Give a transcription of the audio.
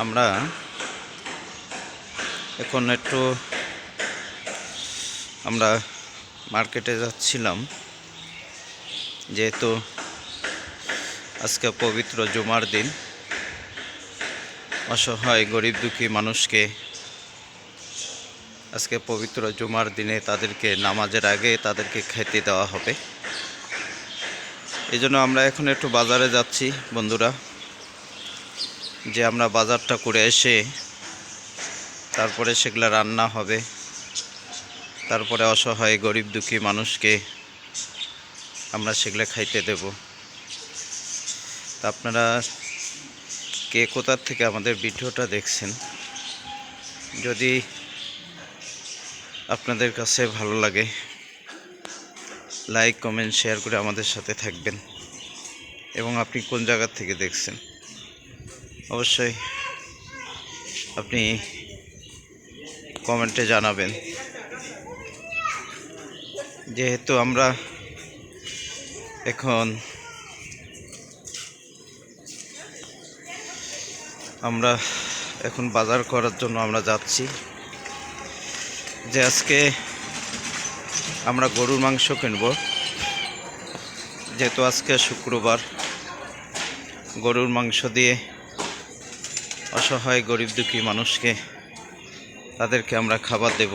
আমরা এখন একটু আমরা মার্কেটে যাচ্ছিলাম, যেহেতু আজকে পবিত্র জুমার দিন, অসহায়, গরিব দুঃখী মানুষকে আজকে পবিত্র জুমার দিনে তাদেরকে নামাজের আগে তাদেরকে খেতে দেওয়া হবে। এই জন্য আমরা এখন একটু বাজারে যাচ্ছি, বন্ধুরা। যে আমরা বাজারটা করে এসে তারপরে সেগুলো রান্না হবে। তারপরে অসহায়, গরিব, দুঃখী মানুষকে আমরা সেগুলো খাইতে দেব। তা আপনারা কে কোথার থেকে আমাদের ভিডিওটা দেখছেন, যদি আপনাদের কাছে ভালো লাগে, লাইক, কমেন্ট, শেয়ার করে আমাদের সাথে থাকবেন। এবং আপনি কোন জায়গা থেকে দেখছেন? অবশ্যই। আপনি কমেন্টে জানাবেন। যেহেতু আমরা এখন আমরা এখন বাজার করার জন্য আমরা যাচ্ছি। যে আজকে আমরা গরুর মাংস কিনব। যেহেতু আজকে শুক্রবার, গরুর মাংস দিয়ে অসহায় গরিব দুঃখী মানুষকে তাদেরকে আমরা খাবার দেব।